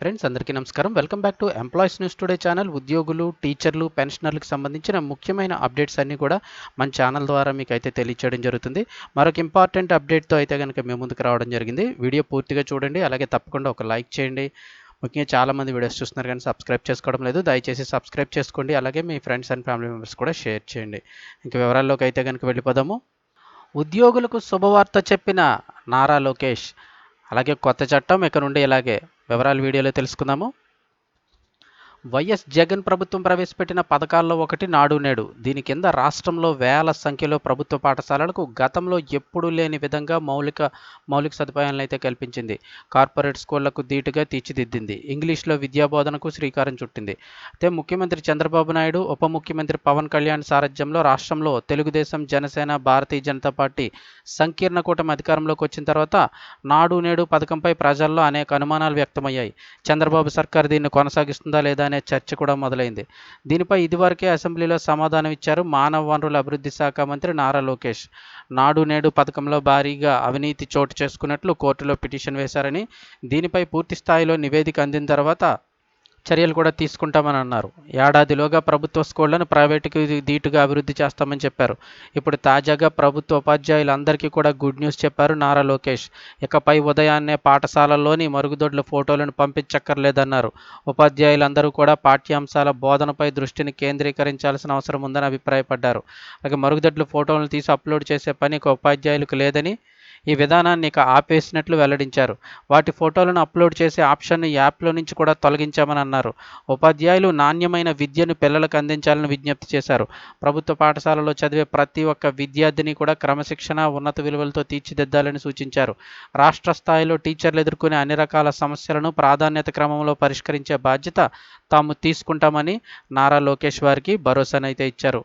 Friends అందరికీ నమస్కారం. Welcome back to employees news today channel ఉద్యోగులు టీచర్లు పెన్షనర్లకు సంబంధించిన ముఖ్యమైన అప్డేట్స్ అన్నీ కూడా మన ఛానల్ ద్వారా మీకు అయితే తెలియచేయడం జరుగుతుంది. మరొక ఇంపార్టెంట్ అప్డేట్తో అయితే కనుక మేము ముందుకు రావడం జరిగింది. వీడియో పూర్తిగా చూడండి. అలాగే తప్పకుండా ఒక లైక్ చేయండి. ముఖ్యంగా చాలామంది వీడియోస్ చూస్తున్నారు కానీ సబ్స్క్రైబ్ చేసుకోవడం లేదు. దయచేసి సబ్స్క్రైబ్ చేసుకోండి. అలాగే మీ ఫ్రెండ్స్ అండ్ ఫ్యామిలీ మెంబర్స్ కూడా షేర్ చేయండి. ఇంకా వివరాల్లోకి అయితే కనుక వెళ్ళిపోదాము. ఉద్యోగులకు శుభవార్త చెప్పిన నారా లోకేష్. అలాగే కొత్త చట్టం ఇక నుండి ఇలాగే వివరాలు వీడియోలో తెలుసుకుందాము. వైఎస్ జగన్ ప్రభుత్వం ప్రవేశపెట్టిన పథకాల్లో ఒకటి నాడు నేడు. దీని కింద రాష్ట్రంలో వేల సంఖ్యలో ప్రభుత్వ పాఠశాలలకు గతంలో ఎప్పుడూ లేని విధంగా మౌలిక మౌలిక సదుపాయాలను అయితే కల్పించింది. కార్పొరేట్ స్కూళ్ళకు ధీటుగా తీర్చిదిద్దింది. ఇంగ్లీష్లో విద్యాబోధనకు శ్రీకారం చుట్టింది. అయితే ముఖ్యమంత్రి చంద్రబాబు నాయుడు ఉప ముఖ్యమంత్రి పవన్ కళ్యాణ్ సారథ్యంలో రాష్ట్రంలో తెలుగుదేశం జనసేన భారతీయ జనతా పార్టీ సంకీర్ణ కూటమి అధికారంలోకి వచ్చిన తర్వాత నాడు నేడు పథకంపై ప్రజల్లో అనేక అనుమానాలు వ్యక్తమయ్యాయి. చంద్రబాబు సర్కార్ దీన్ని కొనసాగిస్తుందా లేదా అనే చర్చ కూడా మొదలైంది. దీనిపై ఇదివరకే అసెంబ్లీలో సమాధానం ఇచ్చారు మానవ వనరుల అభివృద్ధి శాఖ మంత్రి నారా లోకేష్. నాడు నేడు పథకంలో భారీగా అవినీతి చోటు చేసుకున్నట్లు కోర్టులో పిటిషన్ వేశారని దీనిపై పూర్తి స్థాయిలో నివేదిక అందిన తర్వాత చర్యలు కూడా తీసుకుంటామని అన్నారు. ఏడాదిలోగా ప్రభుత్వ స్కూళ్ళను ప్రైవేటుకి ధీటుగా అభివృద్ధి చేస్తామని చెప్పారు. ఇప్పుడు తాజాగా ప్రభుత్వ ఉపాధ్యాయులందరికీ కూడా గుడ్ న్యూస్ చెప్పారు నారా లోకేష్. ఇకపై ఉదయాన్నే పాఠశాలల్లోని మరుగుదొడ్ల ఫోటోలను పంపించక్కర్లేదన్నారు. ఉపాధ్యాయులందరూ కూడా పాఠ్యాంశాల బోధనపై దృష్టిని కేంద్రీకరించాల్సిన అవసరం ఉందని అభిప్రాయపడ్డారు. అలాగే మరుగుదొడ్ల ఫోటోలను తీసి అప్లోడ్ చేసే పని ఇక ఉపాధ్యాయులకు లేదని ఈ విధానాన్ని ఇక ఆపేసినట్లు వెల్లడించారు. వాటి ఫోటోలను అప్లోడ్ చేసే ఆప్షన్ను యాప్లో నుంచి కూడా తొలగించామని అన్నారు. ఉపాధ్యాయులు నాణ్యమైన విద్యను పిల్లలకు అందించాలని విజ్ఞప్తి చేశారు. ప్రభుత్వ పాఠశాలలో చదివే ప్రతి ఒక్క విద్యార్థిని కూడా క్రమశిక్షణ ఉన్నత విలువలతో తీర్చిదిద్దాలని సూచించారు. రాష్ట్ర స్థాయిలో టీచర్లు ఎదుర్కొనే అన్ని రకాల సమస్యలను ప్రాధాన్యత క్రమంలో పరిష్కరించే బాధ్యత తాము తీసుకుంటామని నారా లోకేష్ వారికి భరోసానైతే ఇచ్చారు.